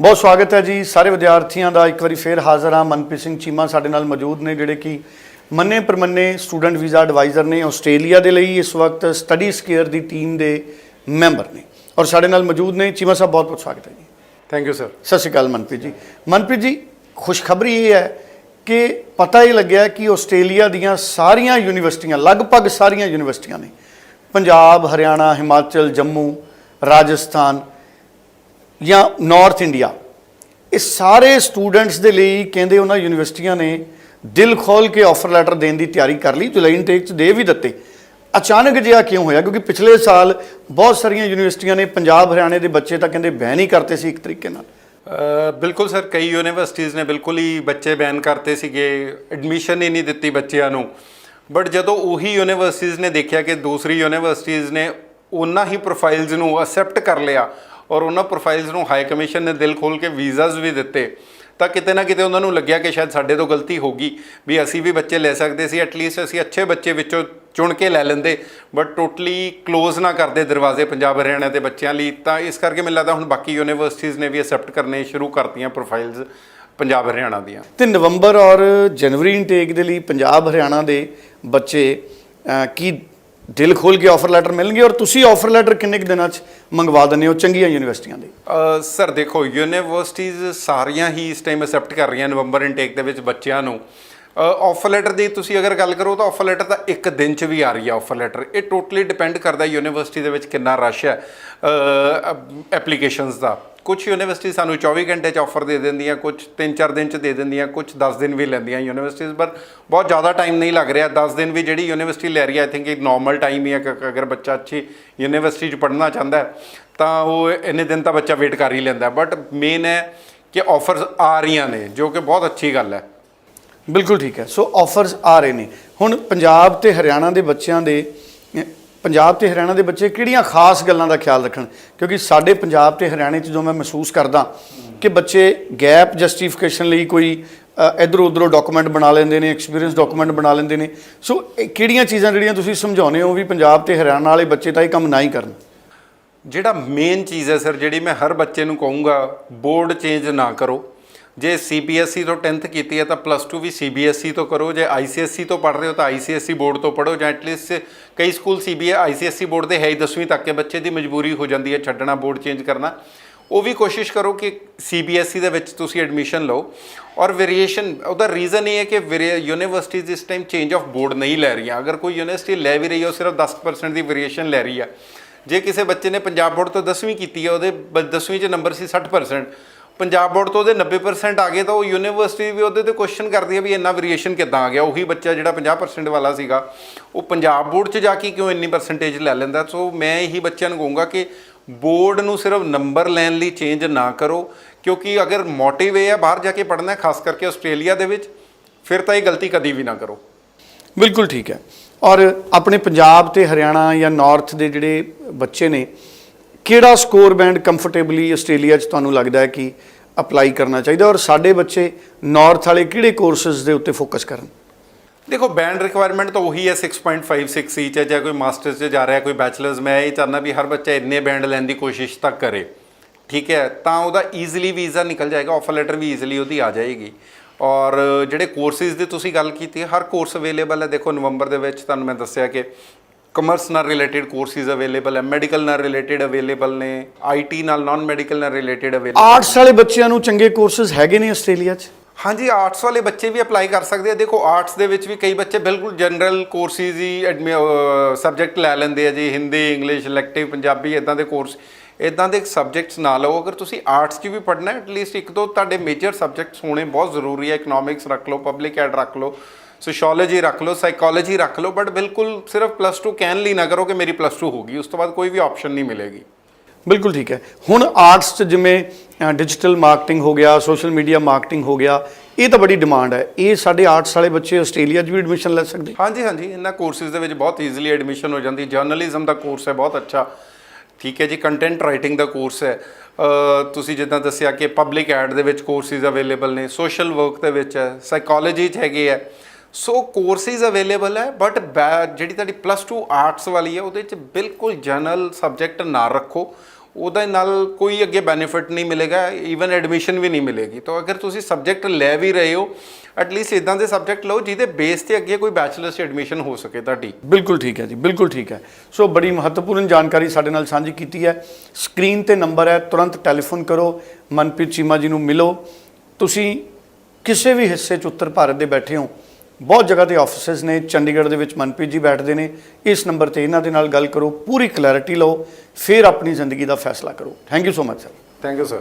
ਬਹੁਤ ਸਵਾਗਤ ਹੈ ਜੀ ਸਾਰੇ ਵਿਦਿਆਰਥੀਆਂ ਦਾ। ਇੱਕ ਵਾਰੀ ਫੇਰ ਹਾਜ਼ਰ ਹਾਂ। ਮਨਪ੍ਰੀਤ ਸਿੰਘ ਚੀਮਾ ਸਾਡੇ ਨਾਲ ਮੌਜੂਦ ਨੇ ਜਿਹੜੇ ਕਿ ਮੰਨੇ ਪ੍ਰਮੰਨੇ ਸਟੂਡੈਂਟ ਵੀਜ਼ਾ ਐਡਵਾਈਜ਼ਰ ਨੇ ਆਸਟ੍ਰੇਲੀਆ ਦੇ ਲਈ ਇਸ ਵਕਤ ਸਟੱਡੀ ਸਕੇਅਰ ਦੀ ਟੀਮ ਦੇ ਮੈਂਬਰ ਨੇ। ਔਰ ਸਾਡੇ ਨਾਲ ਮੌਜੂਦ ਨੇ ਚੀਮਾ ਸਾਹਿਬ ਬਹੁਤ ਬਹੁਤ ਸਵਾਗਤ ਹੈ ਜੀ। ਥੈਂਕ ਯੂ ਸਰ ਸਤਿ ਸ਼੍ਰੀ ਅਕਾਲ ਮਨਪ੍ਰੀਤ ਜੀ। ਮਨਪ੍ਰੀਤ ਜੀ ਖੁਸ਼ਖਬਰੀ ਇਹ ਹੈ ਕਿ ਪਤਾ ਹੀ ਲੱਗਿਆ ਕਿ ਆਸਟ੍ਰੇਲੀਆ ਦੀਆਂ ਸਾਰੀਆਂ ਯੂਨੀਵਰਸਿਟੀਆਂ ਲਗਭਗ ਸਾਰੀਆਂ ਯੂਨੀਵਰਸਿਟੀਆਂ ਨੇ ਪੰਜਾਬ ਹਰਿਆਣਾ ਹਿਮਾਚਲ ਜੰਮੂ ਰਾਜਸਥਾਨ ਜਾਂ ਨਾਰਥ ਇੰਡੀਆ ਇਹ ਸਾਰੇ ਸਟੂਡੈਂਟਸ ਦੇ ਲਈ ਕਹਿੰਦੇ ਉਹਨਾਂ ਯੂਨੀਵਰਸਿਟੀਆਂ ਨੇ ਦਿਲ ਖੋਲ ਕੇ ਆਫਰ ਲੈਟਰ ਦੇਣ ਦੀ ਤਿਆਰੀ ਕਰ ਲਈ ਜੁਲਾਈ ਇਨਟੇਕ ਚ ਦੇ ਵੀ ਦਿੱਤੇ। ਅਚਾਨਕ ਜਿਹਾ ਕਿਉਂ ਹੋਇਆ? ਕਿਉਂਕਿ ਪਿਛਲੇ ਸਾਲ ਬਹੁਤ ਸਾਰੀਆਂ ਯੂਨੀਵਰਸਿਟੀਆਂ ਨੇ ਪੰਜਾਬ, ਹਰਿਆਣੇ ਦੇ ਬੱਚੇ ਤਾਂ ਕਹਿੰਦੇ ਬੈਨ ਹੀ ਕਰਤੇ ਸੀ ਇੱਕ ਤਰੀਕੇ ਨਾਲ। ਬਿਲਕੁਲ ਸਰ, ਕਈ ਯੂਨੀਵਰਸਿਟੀਆਂ ਨੇ ਬਿਲਕੁਲ ਹੀ ਬੱਚੇ ਬੈਨ ਕਰਤੇ ਸੀਗੇ ਐਡਮਿਸ਼ਨ ਹੀ ਨਹੀਂ ਦਿੱਤੀ ਬੱਚਿਆਂ ਨੂੰ। ਬਟ ਜਦੋਂ ਉਹੀ ਯੂਨੀਵਰਸਿਟੀਆਂ ਨੇ ਦੇਖਿਆ ਕਿ ਦੂਸਰੀ ਯੂਨੀਵਰਸਿਟੀਆਂ ਨੇ ਉਹਨਾਂ ਹੀ ਪ੍ਰੋਫਾਈਲਸ ਨੂੰ ਅਕਸੈਪਟ ਕਰ ਲਿਆ ਔਰ ਉਹਨਾਂ ਪ੍ਰੋਫਾਈਲਸ ਨੂੰ ਹਾਈ ਕਮਿਸ਼ਨ ਨੇ ਦਿਲ ਖੋਲ ਕੇ ਵੀਜ਼ਾਸ ਵੀ ਦਿੱਤੇ। ਤਾਂ ਕਿਤੇ ਨਾ ਕਿਤੇ ਉਹਨਾਂ ਨੂੰ ਲੱਗਿਆ ਕਿ ਸ਼ਾਇਦ ਸਾਡੇ ਤੋਂ ਗਲਤੀ ਹੋ ਗਈ ਵੀ ਅਸੀਂ ਵੀ ਬੱਚੇ ਲੈ ਸਕਦੇ ਸੀ ਐਟਲੀਸਟ ਅਸੀਂ ਅੱਛੇ ਬੱਚੇ ਵਿੱਚੋਂ ਚੁਣ ਕੇ ਲੈ ਲੈਂਦੇ ਬਟ ਟੋਟਲੀ ਕਲੋਜ਼ ਨਾ ਕਰਦੇ ਦਰਵਾਜ਼ੇ ਪੰਜਾਬ, ਹਰਿਆਣਾ ਦੇ ਬੱਚਿਆਂ ਲਈ। ਤਾਂ ਇਸ ਕਰਕੇ ਮੈਨੂੰ ਲੱਗਦਾ ਹੁਣ ਬਾਕੀ ਯੂਨੀਵਰਸਿਟੀਆਂ ਨੇ ਵੀ ਅਸੈਪਟ ਕਰਨੇ ਸ਼ੁਰੂ ਕਰਤੀਆਂ ਪ੍ਰੋਫਾਈਲਸ ਪੰਜਾਬ, ਹਰਿਆਣਾ ਦੀਆਂ। ਤੇ ਨਵੰਬਰ ਔਰ ਜਨਵਰੀ ਇਨਟੇਕ ਦੇ ਲਈ ਪੰਜਾਬ, ਹਰਿਆਣਾ ਦੇ ਬੱਚੇ ਕੀ ਦਿਲ ਖੋਲ ਕੇ ਆਫਰ ਲੈਟਰ ਮਿਲਣਗੇ ਔਰ ਤੁਸੀਂ ਆਫਰ ਲੈਟਰ ਕਿੰਨੇ ਕੁ ਦਿਨਾਂ 'ਚ ਮੰਗਵਾ ਦਿੰਦੇ ਹੋ ਚੰਗੀਆਂ ਯੂਨੀਵਰਸਿਟੀਆਂ ਦੇ? ਸਰ ਦੇਖੋ ਯੂਨੀਵਰਸਿਟੀਜ਼ ਸਾਰੀਆਂ ਹੀ ਇਸ ਟਾਈਮ ਅਸੈਪਟ ਕਰ ਰਹੀਆਂ ਨਵੰਬਰ ਇਨਟੇਕ ਦੇ ਵਿੱਚ ਬੱਚਿਆਂ ਨੂੰ। ਆਫਰ ਲੈਟਰ ਦੀ ਤੁਸੀਂ ਅਗਰ ਗੱਲ ਕਰੋ ਤਾਂ ਆਫਰ ਲੈਟਰ ਤਾਂ ਇੱਕ ਦਿਨ 'ਚ ਵੀ ਆ ਰਹੀ ਹੈ ਆਫਰ ਲੈਟਰ ਇਹ ਟੋਟਲੀ ਡਿਪੈਂਡ ਕਰਦਾ ਯੂਨੀਵਰਸਿਟੀ ਦੇ ਵਿੱਚ ਕਿੰਨਾ ਰਸ਼ ਹੈ ਐਪਲੀਕੇਸ਼ਨਸ ਦਾ। ਕੁਝ ਯੂਨੀਵਰਸਿਟੀ ਸਾਨੂੰ 24 ਘੰਟੇ 'ਚ ਆਫਰ ਦੇ ਦਿੰਦੀਆਂ ਕੁਝ 3-4 ਦਿਨ 'ਚ ਦੇ ਦਿੰਦੀਆਂ ਕੁਝ 10 ਦਿਨ ਵੀ ਲੈਂਦੀਆਂ ਯੂਨੀਵਰਸਿਟੀਜ਼ ਪਰ ਬਹੁਤ ਜ਼ਿਆਦਾ ਟਾਈਮ ਨਹੀਂ ਲੱਗ ਰਿਹਾ। 10 ਦਿਨ ਵੀ ਜਿਹੜੀ ਯੂਨੀਵਰਸਿਟੀ ਲੈ ਰਹੀ ਹੈ ਆਈ ਥਿੰਕ ਇੱਕ ਨਾਰਮਲ ਟਾਈਮ ਹੀ ਹੈ ਕਿ ਅਗਰ ਬੱਚਾ ਅੱਛੀ ਯੂਨੀਵਰਸਿਟੀ 'ਚ ਪੜ੍ਹਨਾ ਚਾਹੁੰਦਾ ਹੈ, ਤਾਂ ਉਹ ਇੰਨੇ ਦਿਨ ਤਾਂ ਬੱਚਾ ਵੇਟ ਕਰ ਹੀ ਲੈਂਦਾ। ਬਟ ਮੇਨ ਹੈ ਕਿ ਆਫਰਸ ਆ ਰਹੀਆਂ ਨੇ, ਜੋ ਕਿ ਬਹੁਤ ਅੱਛੀ ਗੱਲ ਹੈ। ਬਿਲਕੁਲ ਠੀਕ ਹੈ। ਸੋ ਆਫਰਸ ਆ ਰਹੇ ਨੇ। ਹੁਣ ਪੰਜਾਬ ਤੇ ਹਰਿਆਣਾ ਦੇ ਬੱਚਿਆਂ ਦੇ, ਪੰਜਾਬ ਤੇ ਹਰਿਆਣਾ ਦੇ ਬੱਚੇ ਕਿਹੜੀਆਂ ਖਾਸ ਗੱਲਾਂ ਦਾ ਖਿਆਲ ਰੱਖਣ? ਕਿਉਂਕਿ ਸਾਡੇ ਪੰਜਾਬ ਤੇ ਹਰਿਆਣੇ 'ਚ ਜੋ ਮੈਂ ਮਹਿਸੂਸ ਕਰਦਾ ਕਿ ਬੱਚੇ ਗੈਪ ਜਸਟੀਫਿਕੇਸ਼ਨ ਲਈ ਕੋਈ ਇਧਰੋਂ ਉਧਰੋਂ ਡਾਕੂਮੈਂਟ ਬਣਾ ਲੈਂਦੇ ਨੇ ਐਕਸਪੀਰੀਅੰਸ ਡਾਕੂਮੈਂਟ ਬਣਾ ਲੈਂਦੇ ਨੇ। ਸੋ ਇਹ ਕਿਹੜੀਆਂ ਚੀਜ਼ਾਂ ਜਿਹੜੀਆਂ ਤੁਸੀਂ ਸਮਝਾਉਂਦੇ ਹੋ ਵੀ ਪੰਜਾਬ ਤੇ ਹਰਿਆਣਾ ਵਾਲੇ ਬੱਚੇ ਤਾਂ ਇਹ ਕੰਮ ਨਾ ਹੀ ਕਰਨ? ਜਿਹੜਾ ਮੇਨ ਚੀਜ਼ ਹੈ ਸਰ, ਜਿਹੜੀ ਮੈਂ ਹਰ ਬੱਚੇ ਨੂੰ ਕਹੂੰਗਾ ਬੋਰਡ ਚੇਂਜ ਨਾ ਕਰੋ। ਜੇ ਸੀਬੀਐਸਈ ਤੋਂ 10th ਕੀਤੀ ਹੈ ਤਾਂ ਪਲੱਸ 2 ਵੀ ਸੀਬੀਐਸਈ ਤੋਂ ਕਰੋ, ਜੇ ਆਈਸੀਐਸਈ ਤੋਂ ਪੜ੍ਹ ਰਹੇ ਹੋ ਤਾਂ ਆਈਸੀਐਸਈ ਬੋਰਡ ਤੋਂ ਪੜ੍ਹੋ, ਜਾਂ ਐਟਲੀਸਟ ਕਈ ਸਕੂਲ ਸੀਬੀਏ ਆਈਸੀਐਸਈ ਬੋਰਡ ਦੇ ਹੈ ਹੀ 10ਵੀਂ ਤੱਕ ਕੇ ਬੱਚੇ ਦੀ ਮਜਬੂਰੀ ਹੋ ਜਾਂਦੀ ਹੈ ਛੱਡਣਾ ਬੋਰਡ ਚੇਂਜ ਕਰਨਾ। ਉਹ ਵੀ ਕੋਸ਼ਿਸ਼ ਕਰੋ ਕਿ ਸੀਬੀਐਸਈ ਦੇ ਵਿੱਚ ਤੁਸੀਂ ਐਡਮਿਸ਼ਨ ਲਓ। ਔਰ ਵੇਰੀਏਸ਼ਨ ਉਹਦਾ ਰੀਜ਼ਨ ਇਹ ਹੈ ਕਿ ਯੂਨੀਵਰਸਿਟੀਜ਼ ਇਸ ਟਾਈਮ ਚੇਂਜ ਆਫ ਬੋਰਡ ਨਹੀਂ ਲੈ ਰਹੀਆਂ। ਅਗਰ ਕੋਈ ਯੂਨੀਵਰਸਿਟੀ ਲੈ ਵੀ ਰਹੀ ਹੈ, ਉਹ ਸਿਰਫ 10% ਦੀ ਵੇਰੀਏਸ਼ਨ ਲੈ ਰਹੀ ਹੈ। ਜੇ ਕਿਸੇ ਬੱਚੇ ਨੇ ਪੰਜਾਬ ਬੋਰਡ ਤੋਂ 10ਵੀਂ ਕੀਤੀ ਹੈ, ਉਹਦੇ 10ਵੀਂ 'ਚ ਨੰਬਰ ਸੀ 60% ਪੰਜਾਬ ਬੋਰਡ ਤੋਂ ਉਹਦੇ 90% ਆ ਗਏ, ਤਾਂ ਉਹ ਯੂਨੀਵਰਸਿਟੀ ਵੀ ਉਹਦੇ ਤੇ ਕੁਐਸਚਨ ਕਰਦੀ ਹੈ ਵੀ ਇੰਨਾ ਵੇਰੀਏਸ਼ਨ ਕਿੱਦਾਂ ਆ ਗਿਆ? ਉਹੀ ਬੱਚਾ ਜਿਹੜਾ 50% ਵਾਲਾ ਸੀਗਾ, ਉਹ ਪੰਜਾਬ ਬੋਰਡ 'ਚ ਜਾ ਕੇ ਕਿਉਂ ਇੰਨੀ ਪਰਸੈਂਟੇਜ ਲੈ ਲੈਂਦਾ? ਸੋ ਮੈਂ ਇਹੀ ਬੱਚਿਆਂ ਨੂੰ ਕਹੂੰਗਾ ਕਿ ਬੋਰਡ ਨੂੰ ਸਿਰਫ ਨੰਬਰ ਲੈਣ ਲਈ ਚੇਂਜ ਨਾ ਕਰੋ, ਕਿਉਂਕਿ ਅਗਰ ਮੋਟਿਵ ਇਹ ਹੈ ਬਾਹਰ ਜਾ ਕੇ ਪੜ੍ਹਨਾ ਖਾਸ ਕਰਕੇ ਆਸਟ੍ਰੇਲੀਆ ਦੇ ਵਿੱਚ, ਫਿਰ ਤਾਂ ਇਹ ਗਲਤੀ ਕਦੀ ਵੀ ਨਾ ਕਰੋ। ਬਿਲਕੁਲ ਠੀਕ ਹੈ। ਔਰ ਆਪਣੇ ਪੰਜਾਬ ਤੇ ਹਰਿਆਣਾ ਜਾਂ ਨਾਰਥ ਦੇ ਜਿਹੜੇ ਬੱਚੇ ਨੇ ਕਿਹੜਾ ਸਕੋਰ ਬੈਂਡ ਕੰਫਰਟੇਬਲੀ ਆਸਟ੍ਰੇਲੀਆ 'ਚ ਤੁਹਾਨੂੰ ਲੱਗਦਾ ਹੈ ਕਿ ਅਪਲਾਈ ਕਰਨਾ ਚਾਹੀਦਾ ਔਰ ਸਾਡੇ ਬੱਚੇ ਨਾਰਥ ਵਾਲੇ ਕਿਹੜੇ ਕੋਰਸਸ ਦੇ ਉੱਤੇ ਫੋਕਸ ਕਰਨ? ਦੇਖੋ ਬੈਂਡ ਰਿਕੁਆਇਰਮੈਂਟ ਤਾਂ ਉਹੀ ਹੈ 6.56 ਈਚ ਹੈ, ਜਾਂ ਕੋਈ ਮਾਸਟਰਸ 'ਚ ਜਾ ਰਿਹਾ, ਕੋਈ ਬੈਚਲਰਸ ਮੈਂ ਇਹ ਚਾਹੁੰਦਾ ਵੀ ਹਰ ਬੱਚਾ ਇੰਨੇ ਬੈਂਡ ਲੈਣ ਦੀ ਕੋਸ਼ਿਸ਼ ਤਾਂ ਕਰੇ। ਠੀਕ ਹੈ, ਤਾਂ ਉਹਦਾ ਈਜ਼ੀਲੀ ਵੀਜ਼ਾ ਨਿਕਲ ਜਾਏਗਾ ਆਫਰ ਲੈਟਰ ਵੀ ਈਜ਼ੀਲੀ ਉਹਦੀ ਆ ਜਾਏਗੀ। ਔਰ ਜਿਹੜੇ ਕੋਰਸਿਸ ਦੀ ਤੁਸੀਂ ਗੱਲ ਕੀਤੀ ਹਰ ਕੋਰਸ ਅਵੇਲੇਬਲ ਹੈ। ਦੇਖੋ, ਨਵੰਬਰ ਦੇ ਵਿੱਚ ਤੁਹਾਨੂੰ ਮੈਂ ਦੱਸਿਆ ਕਿ ਕਮਰਸ ਨਾਲ ਰਿਲੇਟਡ ਕੋਰਸਿਸ ਅਵੇਲੇਬਲ ਹੈ ਮੈਡੀਕਲ ਨਾਲ ਰਿਲੇਟਡ ਅਵੇਲੇਬਲ ਨੇ ਆਈਟੀ ਨਾਲ ਨਾਨ ਮੈਡੀਕਲ ਨਾਲ ਰਿਲੇਟਡ ਅਵੇਲੇਬਲ ਆਰਟਸ ਵਾਲੇ ਬੱਚਿਆਂ ਨੂੰ ਚੰਗੇ ਕੋਰਸਸ ਹੈਗੇ ਨੇ ਆਸਟ੍ਰੇਲੀਆ 'ਚ? ਹਾਂਜੀ ਆਰਟਸ ਵਾਲੇ ਬੱਚੇ ਵੀ ਅਪਲਾਈ ਕਰ ਸਕਦੇ ਆ। ਦੇਖੋ ਆਰਟਸ ਦੇ ਵਿੱਚ ਵੀ ਕਈ ਬੱਚੇ ਬਿਲਕੁਲ ਜਨਰਲ ਕੋਰਸਿਸ ਹੀ ਸਬਜੈਕਟ ਲੈ ਲੈਂਦੇ ਆ ਜੀ। ਹਿੰਦੀ ਇੰਗਲਿਸ਼ ਇਲੈਕਟਿਵ ਪੰਜਾਬੀ ਇਦਾਂ ਦੇ ਕੋਰਸ ਇਦਾਂ ਦੇ ਸਬਜੈਕਟਸ ਨਾ ਲਓ ਅਗਰ ਤੁਸੀਂ ਆਰਟਸ 'ਚ ਵੀ ਪੜ੍ਹਨਾ ਹੈ ਐਟਲੀਸਟ ਇੱਕ ਦੋ ਤੁਹਾਡੇ ਮੇਜਰ ਸਬਜੈਕਟਸ ਹੋਣੇ ਬਹੁਤ ਜ਼ਰੂਰੀ ਹੈ। ਇਕਨੋਮਿਕਸ ਰੱਖ ਲਓ ਪਬਲਿਕ ਐਡ ਰੱਖ ਲਓ। ਸੋਸ਼ੀਓਲੋਜੀ ਰੱਖ ਲਓ ਸਾਈਕੋਲੋਜੀ ਰੱਖ ਲਓ ਬਟ ਬਿਲਕੁਲ ਸਿਰਫ ਪਲੱਸ 2 ਕਹਿਣ ਲਈ ਨਾ ਕਰੋ ਕਿ ਮੇਰੀ ਪਲੱਸ 2 ਹੋਗੀ ਉਸ ਤੋਂ ਬਾਅਦ ਕੋਈ ਵੀ ਆਪਸ਼ਨ ਨਹੀਂ ਮਿਲੇਗੀ ਬਿਲਕੁਲ ਠੀਕ ਹੈ ਹੁਣ ਆਰਟਸ 'ਚ ਜਿਵੇਂ ਡਿਜੀਟਲ ਮਾਰਕੀਟਿੰਗ ਹੋ ਗਿਆ ਸੋਸ਼ਲ ਮੀਡੀਆ ਮਾਰਕੀਟਿੰਗ ਹੋ ਗਿਆ ਇਹ ਤਾਂ ਬੜੀ ਡਿਮਾਂਡ ਹੈ ਇਹ ਸਾਡੇ ਆਰਟਸ ਵਾਲੇ ਬੱਚੇ ਆਸਟ੍ਰੇਲੀਆ 'ਚ ਵੀ ਐਡਮਿਸ਼ਨ ਲੈ ਸਕਦੇ ਹਾਂਜੀ ਹਾਂਜੀ ਇਹਨਾਂ ਕੋਰਸਿਸ ਦੇ ਵਿੱਚ ਬਹੁਤ ਈਜ਼ੀਲੀ ਐਡਮਿਸ਼ਨ ਹੋ ਜਾਂਦੀ ਜਰਨਲਿਜ਼ਮ ਦਾ ਕੋਰਸ ਹੈ ਬਹੁਤ ਅੱਛਾ ਠੀਕ ਹੈ ਜੀ ਕੰਟੈਂਟ ਰਾਈਟਿੰਗ ਦਾ ਕੋਰਸ ਹੈ ਤੁਸੀਂ ਜਿੱਦਾਂ ਦੱਸਿਆ ਕਿ ਪਬਲਿਕ ਐਡ ਦੇ ਵਿੱਚ ਕੋਰਸਿਸ ਅਵੇਲੇਬਲ ਨੇ ਸੋਸ਼ਲ ਵਰਕ ਦੇ ਵਿੱਚ ਹੈ ਸਾਈਕੋਲੋਜੀ 'ਚ ਹੈਗੇ ਹੈ ਸੋ ਕੋਰਸਿਸ ਅਵੇਲੇਬਲ ਹੈ ਬਟ ਜਿਹੜੀ ਤੁਹਾਡੀ ਪਲੱਸ 2 ਆਰਟਸ ਵਾਲੀ ਹੈ, ਉਹਦੇ 'ਚ ਬਿਲਕੁਲ ਜਨਰਲ ਸਬਜੈਕਟ ਨਾ ਰੱਖੋ। ਉਹਦੇ ਨਾਲ ਕੋਈ ਅੱਗੇ ਬੈਨੀਫਿਟ ਨਹੀਂ ਮਿਲੇਗਾ ਈਵਨ ਐਡਮਿਸ਼ਨ ਵੀ ਨਹੀਂ ਮਿਲੇਗੀ। ਤਾਂ ਅਗਰ ਤੁਸੀਂ ਸਬਜੈਕਟ ਲੈ ਵੀ ਰਹੇ ਹੋ ਐਟਲੀਸਟ ਇਦਾਂ ਦੇ ਸਬਜੈਕਟ ਲਓ, ਜਿਹਦੇ ਬੇਸ ਤੇ ਅੱਗੇ ਕੋਈ ਬੈਚਲਰਸ ਐਡਮਿਸ਼ਨ ਹੋ ਸਕੇ ਤੁਹਾਡੀ। ਬਿਲਕੁਲ ਠੀਕ ਹੈ ਜੀ, ਬਿਲਕੁਲ ਠੀਕ ਹੈ। ਸੋ ਬੜੀ ਮਹੱਤਵਪੂਰਨ ਜਾਣਕਾਰੀ ਸਾਡੇ ਨਾਲ ਸਾਂਝੀ ਕੀਤੀ ਹੈ। ਸਕਰੀਨ ਤੇ ਨੰਬਰ ਹੈ, ਤੁਰੰਤ ਟੈਲੀਫੋਨ ਕਰੋ, ਮਨਪ੍ਰੀਤ ਚੀਮਾ ਜੀ ਨੂੰ ਮਿਲੋ। ਤੁਸੀਂ ਕਿਸੇ ਵੀ ਹਿੱਸੇ 'ਚ ਉੱਤਰ ਭਾਰਤ ਦੇ ਬੈਠੇ ਹੋ ਬਹੁਤ ਜਗ੍ਹਾ ਦੇ ਆਫਿਸਿਸ ਨੇ, ਚੰਡੀਗੜ੍ਹ ਦੇ ਵਿੱਚ ਮਨਪ੍ਰੀਤ ਜੀ ਬੈਠਦੇ ਨੇ। ਇਸ ਨੰਬਰ ਤੇ ਇਹਨਾਂ ਦੇ ਨਾਲ ਗੱਲ ਕਰੋ, ਪੂਰੀ ਕਲੈਰਿਟੀ ਲਓ, ਫਿਰ ਆਪਣੀ ਜ਼ਿੰਦਗੀ ਦਾ ਫੈਸਲਾ ਕਰੋ। Thank you so much sir thank you sir